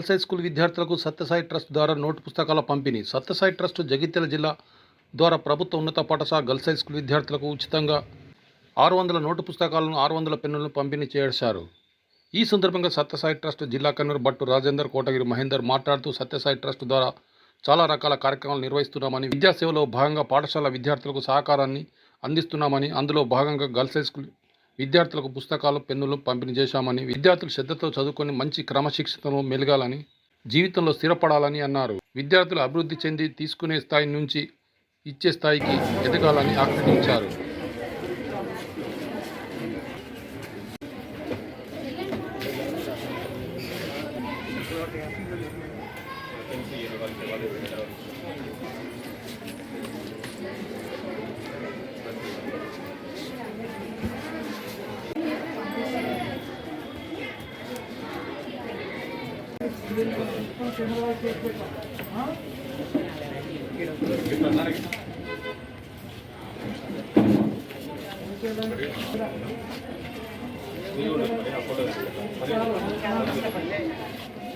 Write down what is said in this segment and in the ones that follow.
Girls high school విద్యార్థులకు Sathya Sai trust ద్వారా note పుస్తకాల పంపిణీ. సత్యసాయి ట్రస్ట్ జగిత్యాల జిల్లా ద్వారా ప్రభుత్వ ఉన్నత పాఠశాల గర్ల్స్ హై స్కూల్ విద్యార్థులకు ఉచితంగా ఆరు వందల నోటు పుస్తకాలను ఆరు వందల పెన్నులను పంపిణీ చేశారు. ఈ సందర్భంగా సత్యసాయి ట్రస్ట్ జిల్లా కన్వీనర్ భట్టు రాజేందర్ కోటగిరి మహేందర్ మాట్లాడుతూ సత్యసాయి ట్రస్ట్ ద్వారా చాలా రకాల కార్యక్రమాలు నిర్వహిస్తున్నామని విద్యాసేవలో భాగంగా పాఠశాల విద్యార్థులకు సహకారాన్ని అందిస్తున్నామని అందులో భాగంగా గర్ల్స్ హై స్కూల్ విద్యార్థులకు పుస్తకాలు పెన్నులు పంపిణీ చేశామని విద్యార్థులు శ్రద్ధతో చదువుకొని మంచి క్రమశిక్షణలో మెలగాలని జీవితంలో స్థిరపడాలని అన్నారు. విద్యార్థులు అభివృద్ధి చెంది తీసుకునే స్థాయి నుంచి ఇచ్చే స్థాయికి ఎదగాలని ఆకాంక్షించారు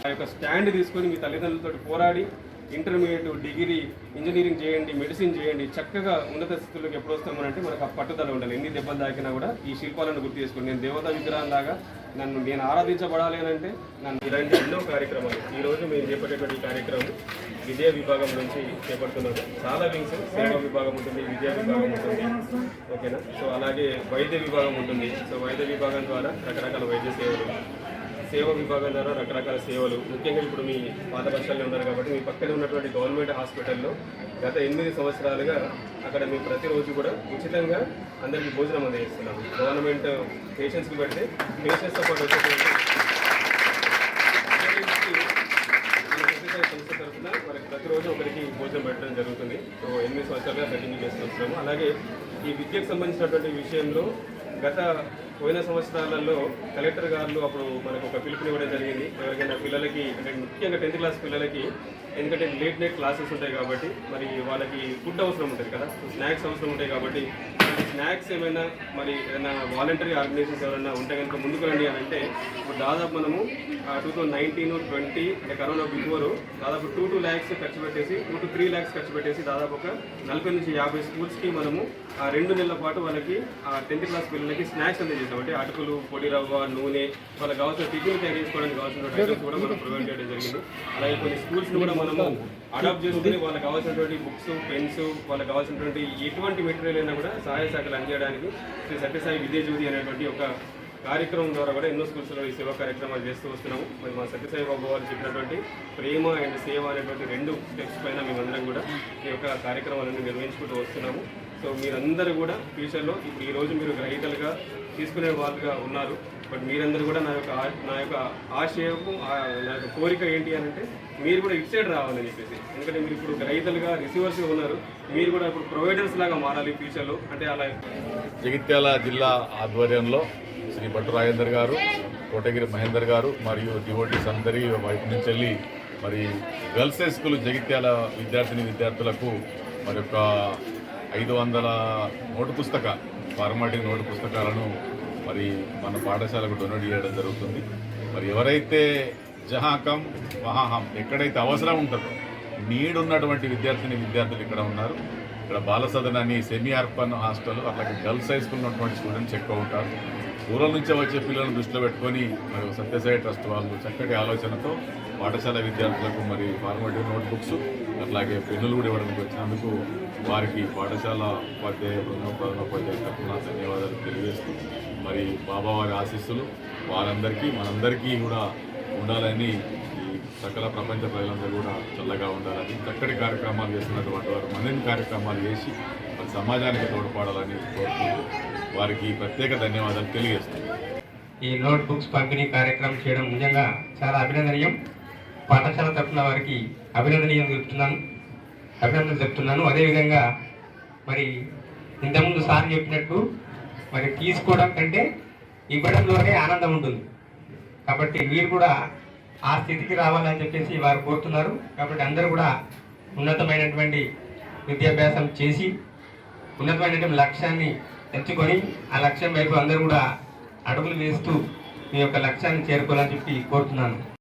ఆ యొక్క స్టాండ్ తీసుకొని మీ తల్లిదండ్రులతో పోరాడి ఇంటర్మీడియట్ డిగ్రీ ఇంజనీరింగ్ చేయండి మెడిసిన్ చేయండి చక్కగా ఉన్నత స్థితిలోకి ఎప్పుడు వస్తామనంటే మనకు ఆ పట్టుదల ఉండాలి. ఎన్ని దెబ్బలు తాకినా కూడా ఈ శిల్పాలను గుర్తు చేసుకోండి. నేను దేవతా విగ్రహం లాగా నన్ను నేను ఆరాధించబడాలి అంటే నన్ను ఇలాంటి ఎన్నో కార్యక్రమాలు. ఈరోజు మీరు మేము చేపట్టేటువంటి కార్యక్రమం విద్యా విభాగం నుంచి చేపడుతున్నారు. చాలా వింగ్స్ సేవా విభాగం ఉంటుంది విద్యా విభాగం ఉంటుంది. ఓకేనా? సో అలాగే వైద్య విభాగం ఉంటుంది. సో వైద్య విభాగం ద్వారా రకరకాల వైద్య సేవలు సేవ విభాగం ద్వారా రకరకాల సేవలు. ముఖ్యంగా ఇప్పుడు మీ పాత ఉన్నారు కాబట్టి మీ పక్కన ఉన్నటువంటి గవర్నమెంట్ హాస్పిటల్లో గత ఎనిమిది సంవత్సరాలుగా అక్కడ మేము ప్రతిరోజు కూడా ఉచితంగా అందరికీ భోజనం అందజేస్తున్నాం గవర్నమెంట్ పేషెంట్స్కి పెడితే పేషెంట్స్తో పాటు వచ్చేటువంటి సంస్థ తరఫున మనకి ప్రతిరోజు ఒకరికి భోజనం పెట్టడం జరుగుతుంది. సో ఎనిమిది సంవత్సరాలుగా కంటిన్యూ చేస్తూ వస్తున్నాము. అలాగే ఈ విద్యకు సంబంధించినటువంటి విషయంలో గత పోయిన సంవత్సరాలలో కలెక్టర్ గారు అప్పుడు మనకు ఒక పిలుపునివ్వడం జరిగింది. ఎవరికైనా పిల్లలకి అంటే ముఖ్యంగా టెన్త్ క్లాస్ పిల్లలకి ఎందుకంటే లేట్ నైట్ క్లాసెస్ ఉంటాయి కాబట్టి మరి వాళ్ళకి ఫుడ్ అవసరం ఉంటుంది కదా. స్నాక్స్ అవసరం ఉంటాయి కాబట్టి స్నాక్స్ ఏమైనా మరి ఏదైనా వాలంటరీ ఆర్గనైజేషన్స్ ఎవరైనా ఉంటే కనుక ముందుకు రండి అని అంటే ఇప్పుడు దాదాపు మనము టూ థౌసండ్ నైన్టీన్ ట్వంటీ అంటే కరోనా బిఫోర్ దాదాపు టూ టూ ల్యాక్స్ ఖర్చు పెట్టేసి టూ టు త్రీ ల్యాక్స్ ఖర్చు పెట్టేసి దాదాపు ఒక నలభై నుంచి యాభై స్కూల్స్కి మనము ఆ రెండు నెలల పాటు వాళ్ళకి ఆ టెన్త్ క్లాస్ పిల్లలకి స్నాక్స్ అనేది అంటే అటుకులు పొడి రవ్వ నూనె వాళ్ళకి కావాల్సిన టిఫిన్ తయారు చేసుకోవడానికి కావాల్సిన ఐటమ్స్ కూడా మనం ప్రొవైడ్ చేయడం జరిగింది. అలాగే కొన్ని స్కూల్స్ కూడా మనము అడాప్ట్ చేసుకుని వాళ్ళకి కావాల్సినటువంటి బుక్స్ పెన్స్ వాళ్ళకి కావాల్సినటువంటి ఎటువంటి మెటీరియల్ అయినా కూడా సహాయ శాఖలు అందజేయడానికి శ్రీ సత్యసాయి విద్యాజ్యోతి అనేటువంటి ఒక కార్యక్రమం ద్వారా కూడా ఎన్నో స్కూల్స్లో ఈ సేవా కార్యక్రమాలు చేస్తూ వస్తున్నాము. మరి మా సత్యసాయి బాబు వారు చెప్పినటువంటి ప్రేమ అండ్ సేవ అనేటువంటి రెండు స్టెప్స్ పైన మేమందరం కూడా ఈ యొక్క కార్యక్రమాలను నిర్వహించుకుంటూ వస్తున్నాము. సో మీరందరూ కూడా ఫ్యూచర్లో ఇప్పుడు ఈ రోజు మీరు గ్రహీతలుగా తీసుకునే వాళ్ళుగా ఉన్నారు. బట్ మీరందరూ కూడా నా యొక్క నా యొక్క ఆశయము నా యొక్క కోరిక ఏంటి అని అంటే మీరు కూడా ఇటు సైడ్ రావాలని చెప్పేసి. ఎందుకంటే మీరు ఇప్పుడు గ్రహీతలుగా రిసీవర్స్గా ఉన్నారు. మీరు కూడా ఇప్పుడు ప్రొవైడర్స్ లాగా మారాలి ఫ్యూచర్లో అంటే అలా జగిత్యాల జిల్లా ఆధ్వర్యంలో శ్రీ భట్టు రాజేందర్ గారు కోటగిరి మహేందర్ గారు మరియు డివోటీస్ అందరి వైపు నుంచి వెళ్ళి మరి గర్ల్స్ హై స్కూల్ జగిత్యాల విద్యార్థిని విద్యార్థులకు మరి ఐదు వందల నోటు పుస్తక ఫార్మాటిక్ నోటు పుస్తకాలను మరి మన పాఠశాలకు డొనేట్ చేయడం జరుగుతుంది. మరి ఎవరైతే జహాకం వహాహం ఎక్కడైతే అవసరం ఉంటుందో నీడ్ ఉన్నటువంటి విద్యార్థిని విద్యార్థులు ఇక్కడ ఉన్నారు. ఇక్కడ బాల సదన్ అని సెమీ అర్బన్ హాస్టల్ అట్లాగే గర్ల్స్ హై స్కూల్ ఉన్నటువంటి స్టూడెంట్స్ ఎక్కువ ఉంటారు. దూరం నుంచే వచ్చే పిల్లలను దృష్టిలో పెట్టుకొని మరి సత్యసాయి ట్రస్ట్ వాళ్ళు చక్కటి ఆలోచనతో పాఠశాల విద్యార్థులకు మరి ఫార్మేటివ్ నోట్బుక్స్ అట్లాగే పెన్నులు కూడా ఇవ్వడానికి వచ్చినందుకు వారికి పాఠశాల ఉపాధ్యాయ బృందం ప్రధానోపాధ్యాయ తరఫున ధన్యవాదాలు తెలియజేస్తూ మరి బాబా వారి ఆశీస్సులు వారందరికీ మనందరికీ కూడా ఉండాలని ఈ సకల ప్రపంచ ప్రజలందరూ కూడా చల్లగా ఉండాలని చక్కటి కార్యక్రమాలు చేస్తున్నటువంటి వారు మరిన్ని కార్యక్రమాలు చేసి మరి సమాజానికి తోడ్పడాలని కోరుతూ వారికి ప్రత్యేక ధన్యవాదాలు తెలియజేస్తున్నాను ఈ నోట్ బుక్స్ పంపిణీ కార్యక్రమం చేయడం నిజంగా చాలా అభినందనీయం. పాఠశాల తరఫున వారికి అభినందనీయం చెప్తున్నాను అభినందనలు చెప్తున్నాను అదేవిధంగా మరి ఇంతకుముందు సార్ చెప్పినట్టు మరి తీసుకోవడం కంటే ఇవ్వడంలోనే ఆనందం ఉంటుంది. కాబట్టి మీరు కూడా ఆ స్థితికి రావాలని చెప్పేసి వారు కోరుతున్నారు. కాబట్టి అందరూ కూడా ఉన్నతమైనటువంటి విద్యాభ్యాసం చేసి ఉన్నతమైనటువంటి లక్ష్యాన్ని తెచ్చుకొని ఆ లక్ష్యం వైపు అందరూ కూడా అడుగులు వేస్తూ మీ యొక్క లక్ష్యాన్ని చేరుకోవాలని చెప్పి కోరుతున్నాను.